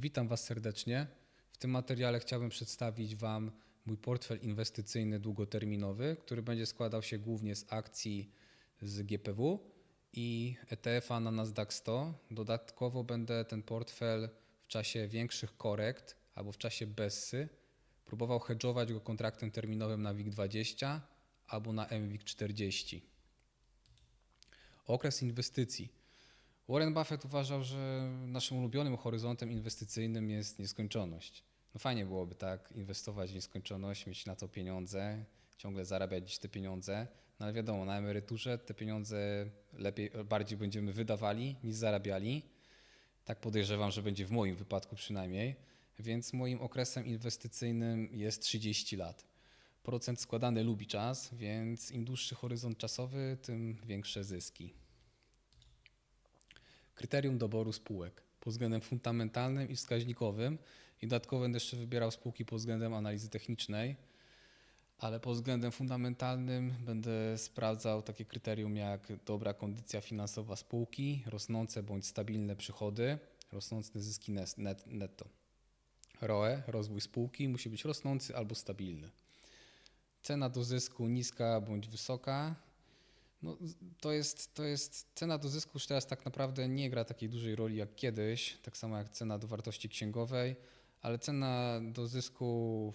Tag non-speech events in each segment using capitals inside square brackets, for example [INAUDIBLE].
Witam Was serdecznie. W tym materiale chciałbym przedstawić Wam mój portfel inwestycyjny długoterminowy, który będzie składał się głównie z akcji z GPW i ETF-a na Nasdaq 100. Dodatkowo będę ten portfel w czasie większych korekt albo w czasie bessy próbował hedżować go kontraktem terminowym na WIG20 albo na MWIG 40. Okres inwestycji. Warren Buffett uważał, że naszym ulubionym horyzontem inwestycyjnym jest nieskończoność. No fajnie byłoby tak inwestować w nieskończoność, mieć na to pieniądze, ciągle zarabiać te pieniądze, no ale wiadomo, na emeryturze te pieniądze lepiej, bardziej będziemy wydawali niż zarabiali. Tak podejrzewam, że będzie w moim wypadku przynajmniej, więc moim okresem inwestycyjnym jest 30 lat. Procent składany lubi czas, więc im dłuższy horyzont czasowy, tym większe zyski. Kryterium doboru spółek pod względem fundamentalnym i wskaźnikowym i dodatkowo będę jeszcze wybierał spółki pod względem analizy technicznej, ale pod względem fundamentalnym będę sprawdzał takie kryterium jak dobra kondycja finansowa spółki, rosnące bądź stabilne przychody, rosnące zyski net, netto. ROE, rozwój spółki musi być rosnący albo stabilny. Cena do zysku niska bądź wysoka, no, to, jest, to jest cena do zysku już teraz tak naprawdę nie gra takiej dużej roli jak kiedyś, tak samo jak cena do wartości księgowej, ale cena do zysku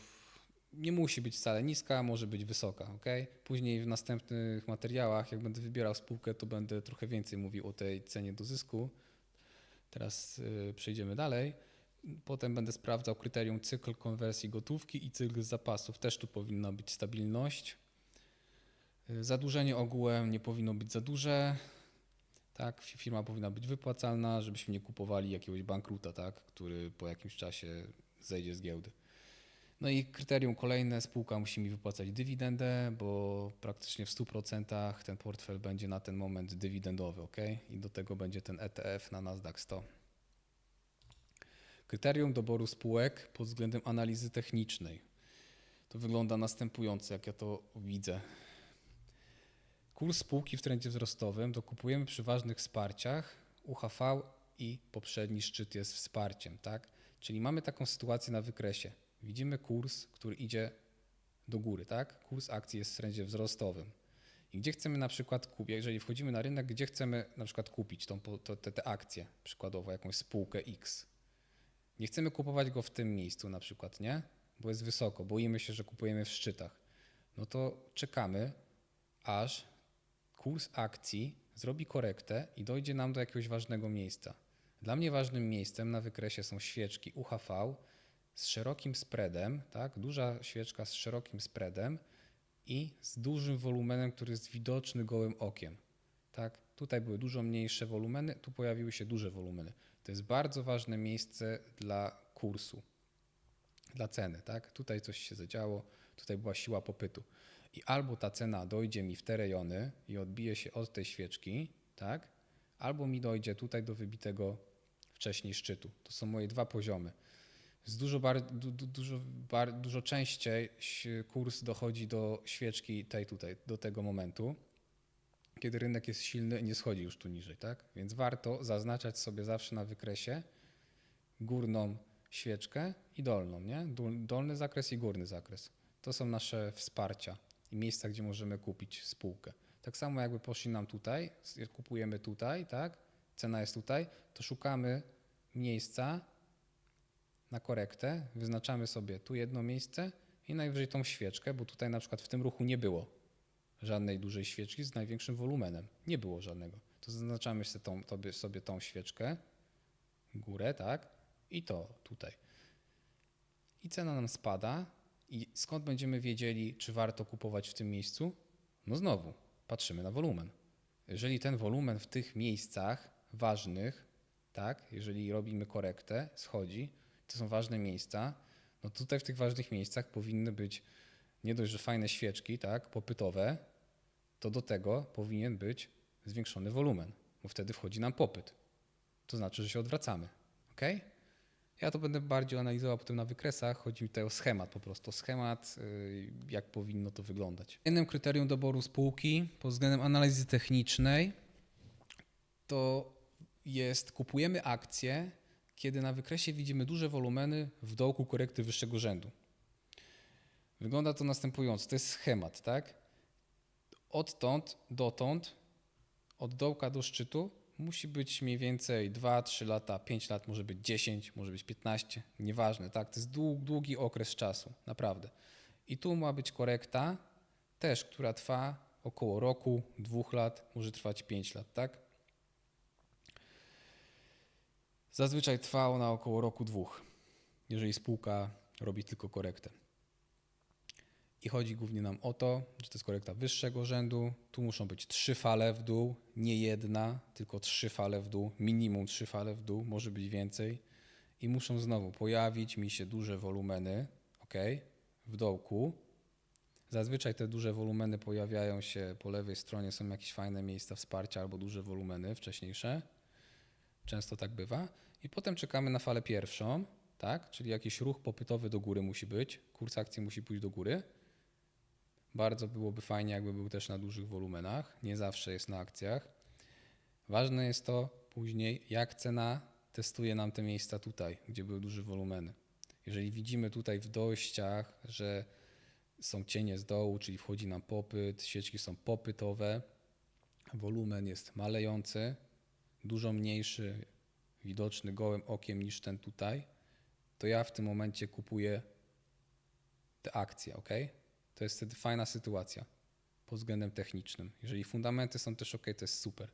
nie musi być wcale niska, może być wysoka. ok? Później w następnych materiałach, jak będę wybierał spółkę, to będę trochę więcej mówił o tej cenie do zysku. Teraz y, przejdziemy dalej. Potem będę sprawdzał kryterium cykl konwersji gotówki i cykl zapasów. Też tu powinna być stabilność. Y, Zadłużenie ogółem nie powinno być za duże. Tak, fi- firma powinna być wypłacalna, żebyśmy nie kupowali jakiegoś bankruta, tak, który po jakimś czasie zejdzie z giełdy. No i kryterium kolejne, spółka musi mi wypłacać dywidendę, bo praktycznie w 100% ten portfel będzie na ten moment dywidendowy, ok? I do tego będzie ten ETF na Nasdaq 100. Kryterium doboru spółek pod względem analizy technicznej. To wygląda następująco, jak ja to widzę. Kurs spółki w trendzie wzrostowym dokupujemy przy ważnych wsparciach UHV i poprzedni szczyt jest wsparciem, tak? Czyli mamy taką sytuację na wykresie. Widzimy kurs, który idzie do góry, tak? Kurs akcji jest w trendzie wzrostowym. I gdzie chcemy na przykład kupić, jeżeli wchodzimy na rynek, gdzie chcemy na przykład kupić tą, to, te, te akcje, przykładowo jakąś spółkę X. Nie chcemy kupować go w tym miejscu na przykład, nie? Bo jest wysoko, boimy się, że kupujemy w szczytach. No to czekamy, aż kurs akcji zrobi korektę i dojdzie nam do jakiegoś ważnego miejsca. Dla mnie ważnym miejscem na wykresie są świeczki UHV z szerokim spreadem, tak? duża świeczka z szerokim spreadem i z dużym wolumenem, który jest widoczny gołym okiem. Tak? Tutaj były dużo mniejsze wolumeny, tu pojawiły się duże wolumeny. To jest bardzo ważne miejsce dla kursu, dla ceny. Tak? Tutaj coś się zadziało, tutaj była siła popytu. I albo ta cena dojdzie mi w te rejony i odbije się od tej świeczki, tak? albo mi dojdzie tutaj do wybitego wcześniej szczytu. To są moje dwa poziomy. Z dużo, bar, du, du, dużo, bar, dużo częściej kurs dochodzi do świeczki tej tutaj, do tego momentu, kiedy rynek jest silny i nie schodzi już tu niżej, tak? Więc warto zaznaczać sobie zawsze na wykresie górną świeczkę i dolną, nie? Dolny zakres i górny zakres. To są nasze wsparcia i miejsca, gdzie możemy kupić spółkę. Tak samo jakby poszli nam tutaj, kupujemy tutaj, tak? Cena jest tutaj, to szukamy miejsca na korektę, wyznaczamy sobie tu jedno miejsce i najwyżej tą świeczkę, bo tutaj na przykład w tym ruchu nie było żadnej dużej świeczki z największym wolumenem. Nie było żadnego. To zaznaczamy sobie tą, sobie tą świeczkę, górę, tak? I to tutaj. I cena nam spada. I skąd będziemy wiedzieli, czy warto kupować w tym miejscu? No znowu, patrzymy na wolumen. Jeżeli ten wolumen w tych miejscach ważnych, tak, jeżeli robimy korektę, schodzi, to są ważne miejsca, no tutaj w tych ważnych miejscach powinny być nie dość, że fajne świeczki, tak, popytowe, to do tego powinien być zwiększony wolumen, bo wtedy wchodzi nam popyt. To znaczy, że się odwracamy. ok? Ja to będę bardziej analizował potem na wykresach. Chodzi mi tutaj o schemat po prostu. Schemat, y, jak powinno to wyglądać. Innym kryterium doboru spółki pod względem analizy technicznej to jest kupujemy akcje kiedy na wykresie widzimy duże wolumeny w dołku korekty wyższego rzędu. Wygląda to następująco. To jest schemat, tak? Odtąd dotąd, od dołka do szczytu, musi być mniej więcej 2-3 lata, 5 lat, może być 10, może być 15, nieważne, tak? To jest długi, okres czasu, naprawdę. I tu ma być korekta, też, która trwa około roku, dwóch lat, może trwać 5 lat, tak? Zazwyczaj trwa ona około roku, dwóch, jeżeli spółka robi tylko korektę. I chodzi głównie nam o to, że to jest korekta wyższego rzędu. Tu muszą być trzy fale w dół, nie jedna, tylko trzy fale w dół, minimum trzy fale w dół, może być więcej. I muszą znowu pojawić mi się duże wolumeny, ok, w dołku. Zazwyczaj te duże wolumeny pojawiają się po lewej stronie, są jakieś fajne miejsca wsparcia albo duże wolumeny wcześniejsze. Często tak bywa. I potem czekamy na falę pierwszą, tak? Czyli jakiś ruch popytowy do góry musi być, kurs akcji musi pójść do góry. Bardzo byłoby fajnie, jakby był też na dużych wolumenach. Nie zawsze jest na akcjach. Ważne jest to później, jak cena testuje nam te miejsca tutaj, gdzie były duże wolumeny. Jeżeli widzimy tutaj w dojściach, że są cienie z dołu, czyli wchodzi nam popyt, sieczki są popytowe, wolumen jest malejący, dużo mniejszy, widoczny gołym okiem niż ten tutaj, to ja w tym momencie kupuję te akcje, ok? To jest wtedy fajna sytuacja pod względem technicznym. Jeżeli fundamenty są też ok, to jest super.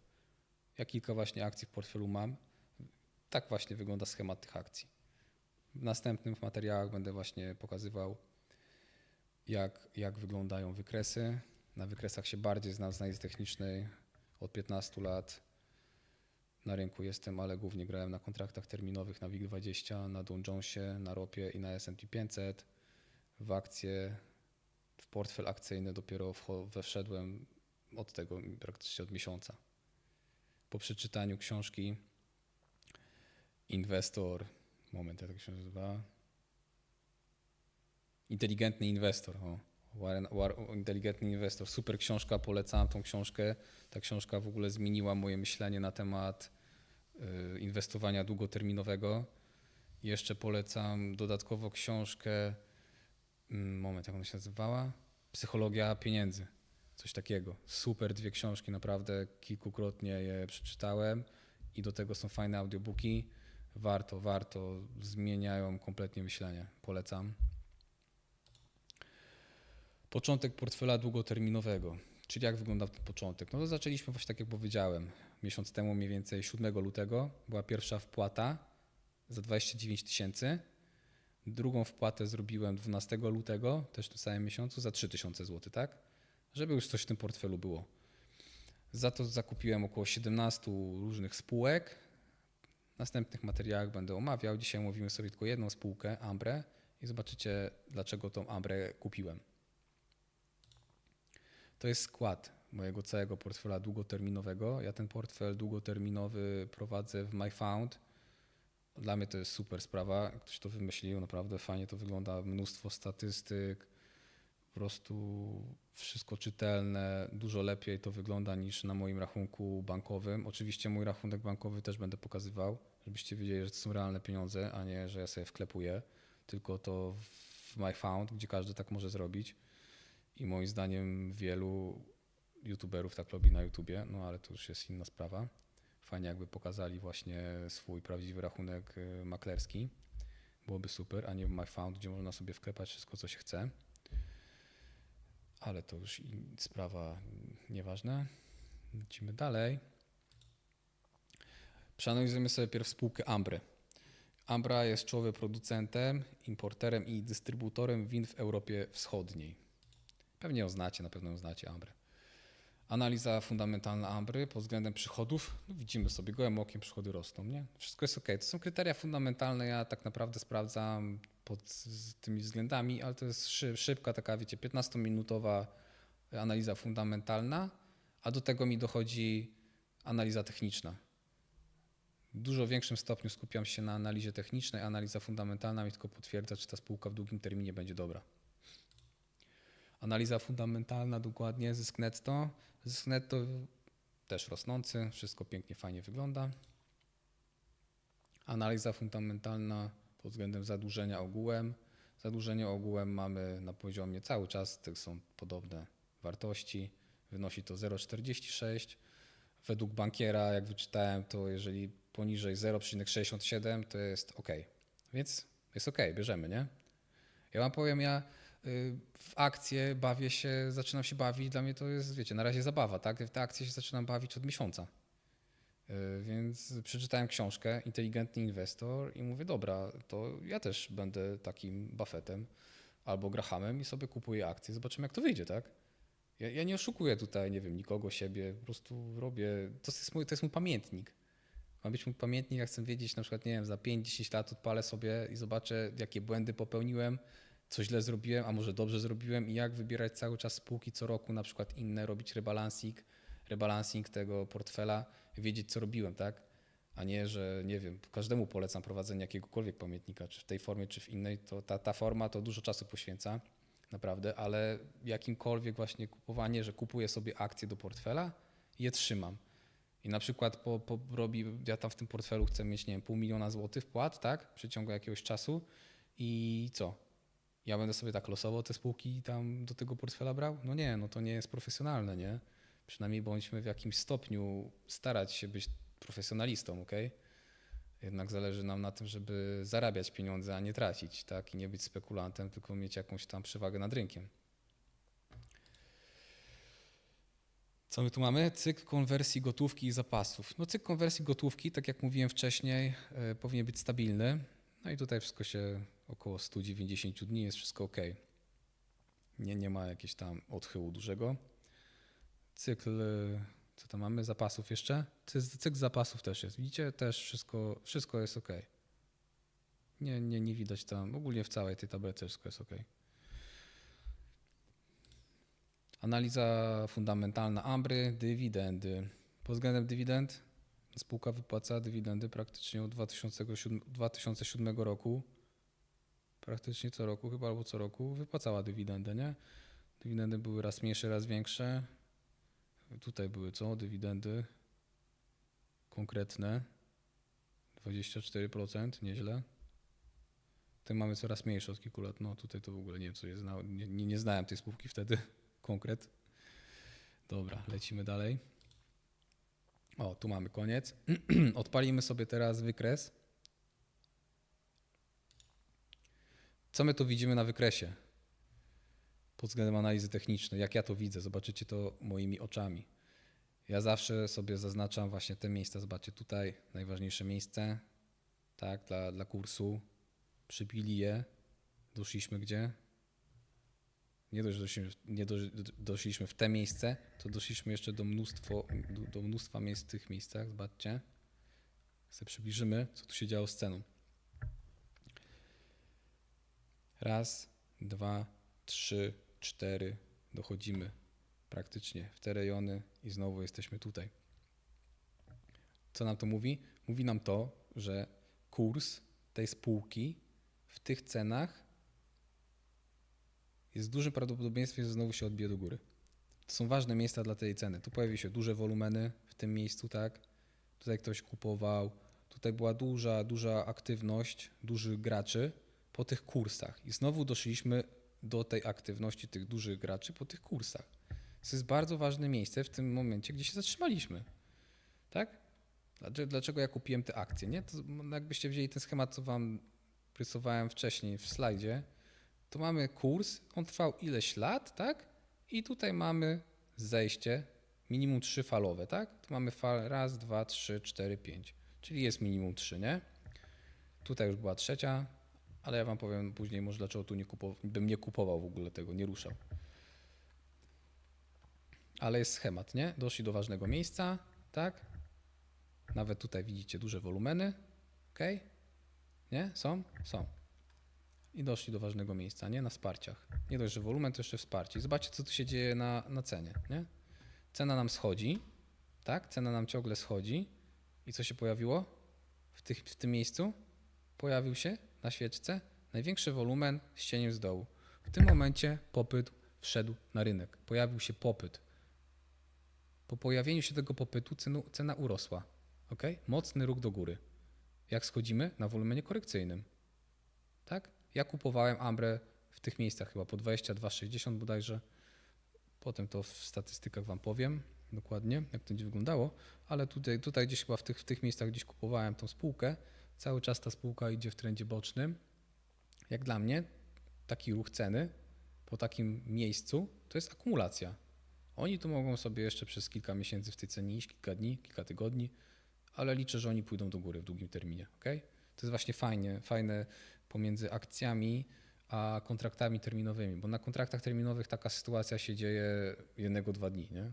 Ja kilka właśnie akcji w portfelu mam. Tak właśnie wygląda schemat tych akcji. W następnych materiałach będę właśnie pokazywał, jak, jak wyglądają wykresy. Na wykresach się bardziej znam z analizy technicznej od 15 lat. Na rynku jestem, ale głównie grałem na kontraktach terminowych na WIG20, na Dow Jonesie, na ropie i na S&P 500. W akcje, w portfel akcyjny dopiero wszedłem od tego praktycznie od miesiąca. Po przeczytaniu książki Inwestor, moment, jak się nazywa? Inteligentny inwestor. O. Warren, War, inteligentny inwestor. Super książka, polecam tą książkę. Ta książka w ogóle zmieniła moje myślenie na temat y, inwestowania długoterminowego. Jeszcze polecam dodatkowo książkę, moment, jak ona się nazywała? Psychologia pieniędzy. Coś takiego. Super dwie książki, naprawdę kilkukrotnie je przeczytałem i do tego są fajne audiobooki. Warto, warto, zmieniają kompletnie myślenie. Polecam. Początek portfela długoterminowego. Czyli jak wyglądał ten początek? No to zaczęliśmy właśnie tak jak powiedziałem. Miesiąc temu, mniej więcej 7 lutego, była pierwsza wpłata za 29 tysięcy. Drugą wpłatę zrobiłem 12 lutego, też w tym samym miesiącu, za 3000 zł, tak? Żeby już coś w tym portfelu było. Za to zakupiłem około 17 różnych spółek. W następnych materiałach będę omawiał. Dzisiaj mówimy sobie tylko jedną spółkę, Ambre, i zobaczycie, dlaczego tą Ambre kupiłem. To jest skład mojego całego portfela długoterminowego. Ja ten portfel długoterminowy prowadzę w MyFound. Dla mnie to jest super sprawa. Ktoś to wymyślił, naprawdę fajnie to wygląda. Mnóstwo statystyk, po prostu wszystko czytelne. Dużo lepiej to wygląda niż na moim rachunku bankowym. Oczywiście mój rachunek bankowy też będę pokazywał, żebyście wiedzieli, że to są realne pieniądze, a nie, że ja sobie wklepuję. Tylko to w MyFound, gdzie każdy tak może zrobić. I moim zdaniem wielu youtuberów tak robi na YouTubie, no ale to już jest inna sprawa. Fajnie jakby pokazali właśnie swój prawdziwy rachunek y, maklerski. Byłoby super, a nie w MyFound, gdzie można sobie wklepać wszystko, co się chce. Ale to już sprawa nieważna. Lecimy dalej. Przeanalizujemy sobie pierw spółkę Ambre. Ambra jest czołowym producentem, importerem i dystrybutorem win w Europie Wschodniej. Pewnie ją znacie, na pewno ją znacie, Ambrę. Analiza fundamentalna Ambry pod względem przychodów. No widzimy sobie, gołym okiem przychody rosną, nie? Wszystko jest ok. To są kryteria fundamentalne, ja tak naprawdę sprawdzam pod tymi względami, ale to jest szy, szybka taka, wiecie, 15-minutowa analiza fundamentalna, a do tego mi dochodzi analiza techniczna. W dużo większym stopniu skupiam się na analizie technicznej, analiza fundamentalna mi tylko potwierdza, czy ta spółka w długim terminie będzie dobra. Analiza fundamentalna dokładnie, zysk netto. Zysk netto też rosnący, wszystko pięknie, fajnie wygląda. Analiza fundamentalna pod względem zadłużenia ogółem. Zadłużenie ogółem mamy na poziomie cały czas, to są podobne wartości. Wynosi to 0,46. Według bankiera, jak wyczytałem, to jeżeli poniżej 0,67 to jest ok. Więc jest ok, bierzemy, nie? Ja wam powiem, ja w akcje bawię się, zaczynam się bawić, dla mnie to jest, wiecie, na razie zabawa, tak? W te akcje się zaczynam bawić od miesiąca. Y, Więc przeczytałem książkę Inteligentny Inwestor i mówię, dobra, to ja też będę takim Buffettem albo Grahamem i sobie kupuję akcje, zobaczymy jak to wyjdzie, tak? Ja, ja nie oszukuję tutaj, nie wiem, nikogo, siebie, po prostu robię, to jest mój, to jest mój pamiętnik. Ma być mój pamiętnik, jak chcę wiedzieć, na przykład, nie wiem, za 5-10 lat odpalę sobie i zobaczę, jakie błędy popełniłem, co źle zrobiłem, a może dobrze zrobiłem i jak wybierać cały czas spółki co roku, na przykład inne, robić rebalancing, rebalancing tego portfela, wiedzieć, co robiłem, tak? A nie, że nie wiem, każdemu polecam prowadzenie jakiegokolwiek pamiętnika, czy w tej formie, czy w innej, to ta, ta forma to dużo czasu poświęca, naprawdę, ale jakimkolwiek właśnie kupowanie, że kupuję sobie akcje do portfela je trzymam. I na przykład po, po robi, ja tam w tym portfelu chcę mieć, nie wiem, pół miliona złotych wpłat, tak? W przeciągu jakiegoś czasu i co? Ja będę sobie tak losowo te spółki tam do tego portfela brał? No nie, no to nie jest profesjonalne, nie? Przynajmniej bądźmy w jakimś stopniu starać się być profesjonalistą, ok? Jednak zależy nam na tym, żeby zarabiać pieniądze, a nie tracić, tak? I nie być spekulantem, tylko mieć jakąś tam przewagę nad rynkiem. Co my tu mamy? Cykl konwersji gotówki i zapasów. No cykl konwersji gotówki, tak jak mówiłem wcześniej, e, powinien być stabilny. No i tutaj wszystko się około 190 dni jest wszystko ok. Nie, nie ma jakiegoś tam odchyłu dużego. Cykl, co tam mamy? Zapasów jeszcze? Cy- Cykl zapasów też jest. Widzicie? Też wszystko, wszystko jest ok. Nie, nie, nie widać tam, ogólnie w całej tej tabelce wszystko jest ok. Analiza fundamentalna Ambry, dywidendy. Pod względem dywidend spółka wypłaca dywidendy praktycznie od 2007, 2007 roku. Praktycznie co roku, chyba albo co roku wypłacała dywidendę, nie? Dywidendy były raz mniejsze, raz większe. Tutaj były co? Dywidendy konkretne. 24%, nieźle. Tutaj mamy coraz mniejsze od kilku lat. No tutaj to w ogóle nie wiem, co jest. Nie, nie, nie znałem tej spółki wtedy [LAUGHS] konkret. Dobra, lecimy dalej. O, tu mamy koniec. [CLEARS THROAT] Odpalimy sobie teraz wykres. Co my tu widzimy na wykresie? Pod względem analizy technicznej, jak ja to widzę, zobaczycie to moimi oczami. Ja zawsze sobie zaznaczam właśnie te miejsca. Zobaczcie tutaj, najważniejsze miejsce, tak, dla, dla kursu. Przybili je. Doszliśmy gdzie? nie dość, doszliśmy, nie dość, doszliśmy w te miejsce, to doszliśmy jeszcze do, mnóstwo, do, do mnóstwa miejsc w tych miejscach. Zobaczcie. Sobie przybliżymy, co tu się działo z ceną. Raz, dwa, trzy, cztery. Dochodzimy praktycznie w te rejony i znowu jesteśmy tutaj. Co nam to mówi? Mówi nam to, że kurs tej spółki w tych cenach jest z dużym prawdopodobieństwem, że znowu się odbije do góry. To są ważne miejsca dla tej ceny. Tu pojawi się duże wolumeny w tym miejscu, tak? Tutaj ktoś kupował. Tutaj była duża, duża aktywność dużych graczy po tych kursach. I znowu doszliśmy do tej aktywności tych dużych graczy po tych kursach. To jest bardzo ważne miejsce w tym momencie, gdzie się zatrzymaliśmy. Tak? Dlaczego, ja kupiłem te akcje? Nie? To jakbyście wzięli ten schemat, co wam rysowałem wcześniej w slajdzie, to mamy kurs, on trwał ileś lat, tak? I tutaj mamy zejście, minimum trzy falowe, tak? Tu mamy fal raz, dwa, trzy, cztery, pięć. Czyli jest minimum trzy, nie? Tutaj już była trzecia, ale ja wam powiem później może dlaczego tu nie kupował, bym nie kupował w ogóle tego, nie ruszał. Ale jest schemat, nie? Doszli do ważnego miejsca, tak? Nawet tutaj widzicie duże wolumeny, ok? Nie? Są? Są i doszli do ważnego miejsca, nie? Na wsparciach. Nie dość, że wolumen, to jeszcze wsparcie. Zobaczcie, co tu się dzieje na, na cenie, nie? Cena nam schodzi, tak? Cena nam ciągle schodzi. I co się pojawiło w, tych, w tym miejscu? Pojawił się na świeczce największy wolumen z cieniem z dołu. W tym momencie popyt wszedł na rynek. Pojawił się popyt. Po pojawieniu się tego popytu cenu, cena urosła. ok? Mocny ruch do góry. Jak schodzimy? Na wolumenie korekcyjnym. Tak? Ja kupowałem Ambrę w tych miejscach chyba po 22,60 bodajże. Potem to w statystykach wam powiem dokładnie, jak to będzie wyglądało, ale tutaj, tutaj gdzieś chyba w tych, w tych miejscach gdzieś kupowałem tą spółkę. Cały czas ta spółka idzie w trendzie bocznym. Jak dla mnie, taki ruch ceny po takim miejscu to jest akumulacja. Oni tu mogą sobie jeszcze przez kilka miesięcy w tej cenie iść, kilka dni, kilka tygodni, ale liczę, że oni pójdą do góry w długim terminie. Okay? To jest właśnie fajnie, fajne pomiędzy akcjami a kontraktami terminowymi, bo na kontraktach terminowych taka sytuacja się dzieje jednego, dwa dni. Nie?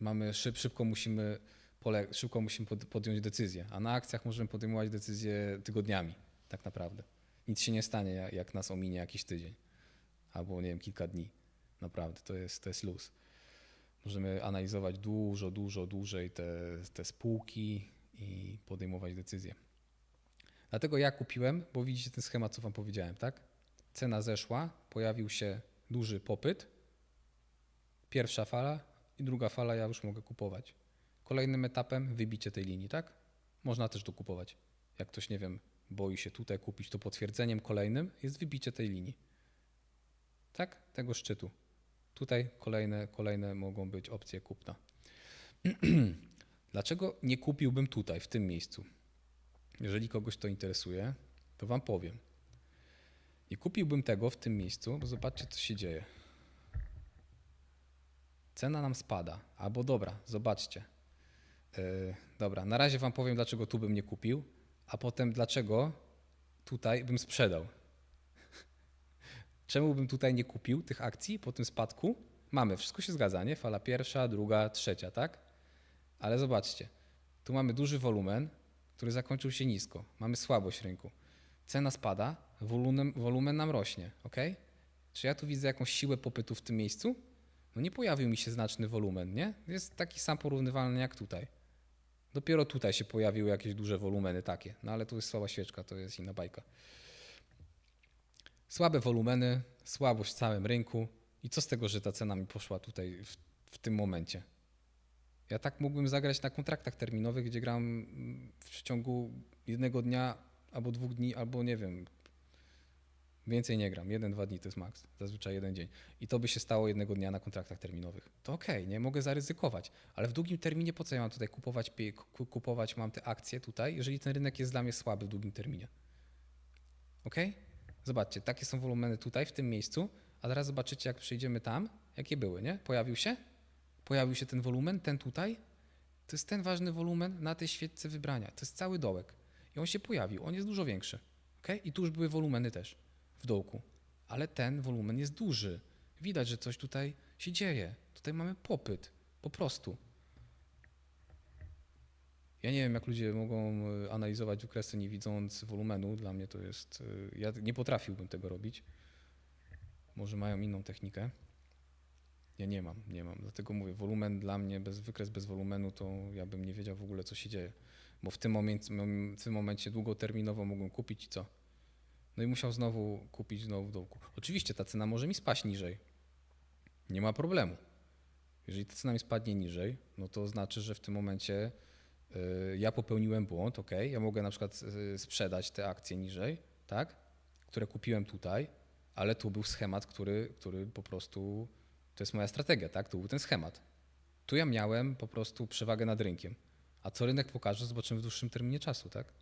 Mamy szyb, szybko musimy, pole, szybko musimy pod, podjąć decyzję, a na akcjach możemy podejmować decyzje tygodniami, tak naprawdę. Nic się nie stanie, jak, nas ominie jakiś tydzień albo nie wiem, kilka dni. Naprawdę, to jest, to jest luz. Możemy analizować dużo, dużo dłużej te, te spółki i podejmować decyzje. Dlatego ja kupiłem, bo widzicie ten schemat, co Wam powiedziałem, tak? Cena zeszła, pojawił się duży popyt, pierwsza fala i druga fala, ja już mogę kupować. Kolejnym etapem wybicie tej linii, tak? Można też tu kupować. Jak ktoś, nie wiem, boi się tutaj kupić, to potwierdzeniem kolejnym jest wybicie tej linii. Tak? Tego szczytu. Tutaj kolejne, kolejne mogą być opcje kupna. [CLEARS THROAT] Dlaczego nie kupiłbym tutaj, w tym miejscu? Jeżeli kogoś to interesuje, to Wam powiem. Nie kupiłbym tego w tym miejscu, bo zobaczcie, co się dzieje. Cena nam spada. Albo dobra, zobaczcie. Yy, dobra, na razie Wam powiem, dlaczego tu bym nie kupił, a potem dlaczego tutaj bym sprzedał. [LAUGHS] Czemu bym tutaj nie kupił tych akcji po tym spadku? Mamy, wszystko się zgadza, nie? Fala pierwsza, druga, trzecia, tak? Ale zobaczcie, tu mamy duży wolumen, który zakończył się nisko. Mamy słabość rynku. Cena spada, wolumen, wolumen nam rośnie, ok? Czy ja tu widzę jakąś siłę popytu w tym miejscu? No nie pojawił mi się znaczny wolumen, nie? Jest taki sam porównywalny jak tutaj. Dopiero tutaj się pojawiły jakieś duże wolumeny takie, no ale tu jest słaba świeczka, to jest inna bajka. Słabe wolumeny, słabość w całym rynku. I co z tego, że ta cena mi poszła tutaj w, w tym momencie? Ja tak mógłbym zagrać na kontraktach terminowych, gdzie gram w ciągu jednego dnia albo dwóch dni, albo nie wiem. Więcej nie gram. Jeden, dwa dni to jest maks. Zazwyczaj jeden dzień. I to by się stało jednego dnia na kontraktach terminowych. To okej, nie mogę zaryzykować. Ale w długim terminie po co ja mam tutaj kupować, kupować mam te akcje tutaj, jeżeli ten rynek jest dla mnie słaby w długim terminie? Okej? Zobaczcie, takie są wolumeny tutaj, w tym miejscu, a teraz zobaczycie, jak przejdziemy tam, jakie były, nie? Pojawił się? Pojawił się ten wolumen, ten tutaj. To jest ten ważny wolumen na tej świeczce wybrania. To jest cały dołek. I on się pojawił, on jest dużo większy. Okay? I tu już były wolumeny też w dołku. Ale ten wolumen jest duży. Widać, że coś tutaj się dzieje. Tutaj mamy popyt. Po prostu. Ja nie wiem, jak ludzie mogą e, analizować wykresy nie widząc wolumenu. Dla mnie to jest. e, Ja nie potrafiłbym tego robić. Może mają inną technikę. Ja nie mam, nie mam. Dlatego mówię, wolumen dla mnie, bez, wykres bez wolumenu, to ja bym nie wiedział w ogóle, co się dzieje. Bo w tym momencie, w tym momencie długoterminowo mogłem kupić i co? No i musiał znowu kupić znowu w dołku. Oczywiście ta cena może mi spaść niżej. Nie ma problemu. Jeżeli ta cena mi spadnie niżej, no to znaczy, że w tym momencie y, ja popełniłem błąd, ok, ja mogę na przykład y, sprzedać te akcje niżej, tak, które kupiłem tutaj, ale tu był schemat, który, który po prostu, to jest moja strategia, tak, tu był ten schemat. Tu ja miałem po prostu przewagę nad rynkiem, a co rynek pokaże, zobaczymy w dłuższym terminie czasu, tak.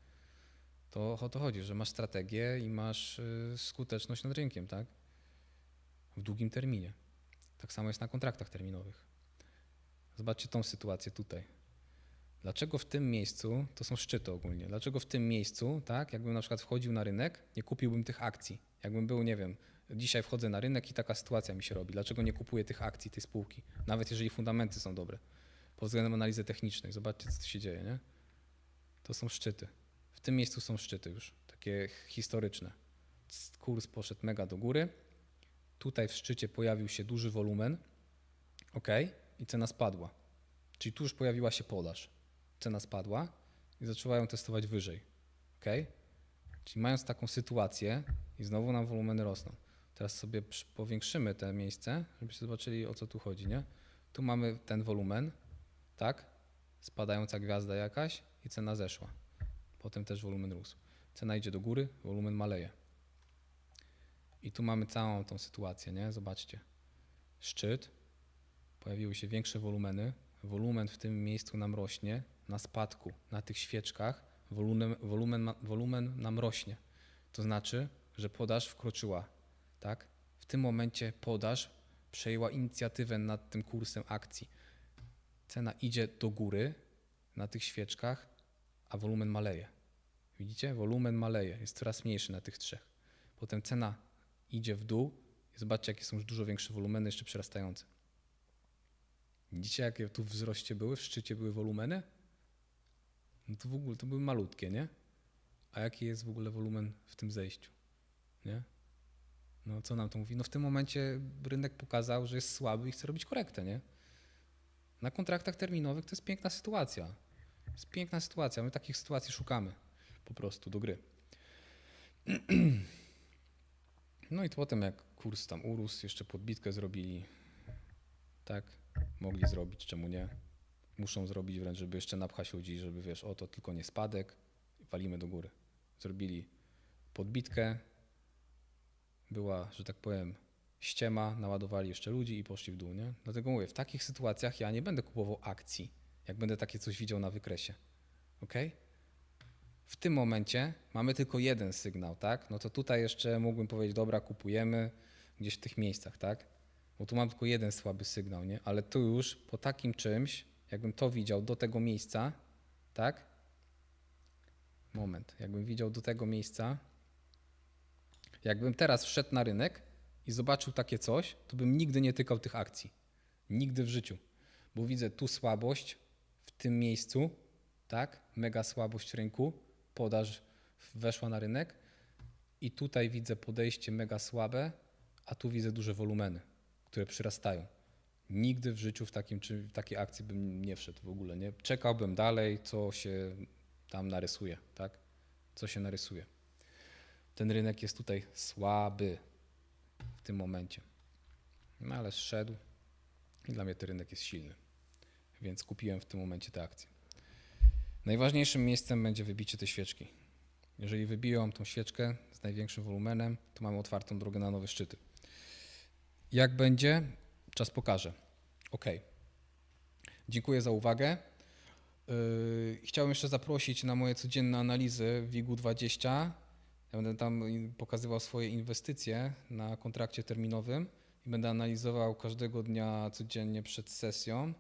To o to chodzi, że masz strategię i masz y, skuteczność nad rynkiem, tak, w długim terminie. Tak samo jest na kontraktach terminowych. Zobaczcie tą sytuację tutaj. Dlaczego w tym miejscu, to są szczyty ogólnie, dlaczego w tym miejscu, tak, jakbym na przykład wchodził na rynek, nie kupiłbym tych akcji. Jakbym był, nie wiem, dzisiaj wchodzę na rynek i taka sytuacja mi się robi. Dlaczego nie kupuję tych akcji, tej spółki? Nawet jeżeli fundamenty są dobre. Pod względem analizy technicznej. Zobaczcie, co tu się dzieje, nie? To są szczyty. W tym miejscu są szczyty już, takie historyczne. Kurs poszedł mega do góry. Tutaj w szczycie pojawił się duży wolumen, ok, i cena spadła. Czyli tu już pojawiła się podaż. Cena spadła i zaczęła ją testować wyżej. ok? Czyli mając taką sytuację i znowu nam wolumeny rosną. Teraz sobie powiększymy te miejsce, żebyście zobaczyli o co tu chodzi, nie? Tu mamy ten wolumen, tak? Spadająca gwiazda jakaś i cena zeszła. Potem też wolumen rósł. Cena idzie do góry, wolumen maleje. I tu mamy całą tą sytuację, nie? Zobaczcie. Szczyt, pojawiły się większe wolumeny, wolumen w tym miejscu nam rośnie, na spadku, na tych świeczkach wolumen, wolumen, wolumen nam rośnie. To znaczy, że podaż wkroczyła, tak? W tym momencie podaż przejęła inicjatywę nad tym kursem akcji. Cena idzie do góry na tych świeczkach, a wolumen maleje. Widzicie? Wolumen maleje, jest coraz mniejszy na tych trzech. Potem cena idzie w dół zobaczcie, jakie są już dużo większe wolumeny, jeszcze przerastające. Widzicie, jakie tu w wzroście były, w szczycie były wolumeny? No to w ogóle to były malutkie, nie? A jaki jest w ogóle wolumen w tym zejściu? Nie? No co nam to mówi? No w tym momencie rynek pokazał, że jest słaby i chce robić korektę, nie? Na kontraktach terminowych to jest piękna sytuacja. Jest piękna sytuacja. My takich sytuacji szukamy po prostu do gry. [CLEARS THROAT] No i potem jak kurs tam urósł, jeszcze podbitkę zrobili. Tak, mogli zrobić, czemu nie? Muszą zrobić wręcz, żeby jeszcze napchać ludzi, żeby wiesz, o to tylko nie spadek, walimy do góry. Zrobili podbitkę, była, że tak powiem, ściema, naładowali jeszcze ludzi i poszli w dół, nie? Dlatego mówię, w takich sytuacjach ja nie będę kupował akcji, jak będę takie coś widział na wykresie. Ok? W tym momencie mamy tylko jeden sygnał, tak? No to tutaj jeszcze mógłbym powiedzieć, dobra, kupujemy gdzieś w tych miejscach, tak? Bo tu mam tylko jeden słaby sygnał, nie? Ale tu już po takim czymś, jakbym to widział do tego miejsca, tak? Moment, jakbym widział do tego miejsca, jakbym teraz wszedł na rynek i zobaczył takie coś, to bym nigdy nie tykał tych akcji. Nigdy w życiu. Bo widzę tu słabość tym miejscu, tak? Mega słabość rynku, podaż weszła na rynek i tutaj widzę podejście mega słabe, a tu widzę duże wolumeny, które przyrastają. Nigdy w życiu w, takim, czy w takiej akcji bym nie wszedł w ogóle. Nie? Czekałbym dalej, co się tam narysuje, tak? Co się narysuje. Ten rynek jest tutaj słaby w tym momencie. No ale zszedł i dla mnie ten rynek jest silny. Więc kupiłem w tym momencie te akcje. Najważniejszym miejscem będzie wybicie tej świeczki. Jeżeli wybiją tą świeczkę z największym wolumenem, to mamy otwartą drogę na nowe szczyty. Jak będzie, czas pokaże. Ok. Dziękuję za uwagę. Yy, Chciałem jeszcze zaprosić na moje codzienne analizy WIG-20. Ja będę tam pokazywał swoje inwestycje na kontrakcie terminowym i będę analizował każdego dnia codziennie przed sesją.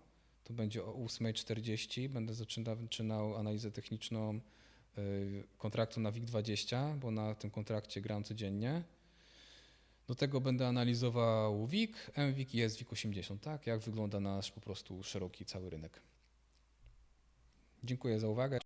To będzie o 8.40. Będę zaczynał, analizę techniczną y, kontraktu na WIG20, bo na tym kontrakcie gram codziennie. Do tego będę analizował WIG, MWIG i SWIG80, tak? Jak wygląda nasz po prostu szeroki cały rynek. Dziękuję za uwagę.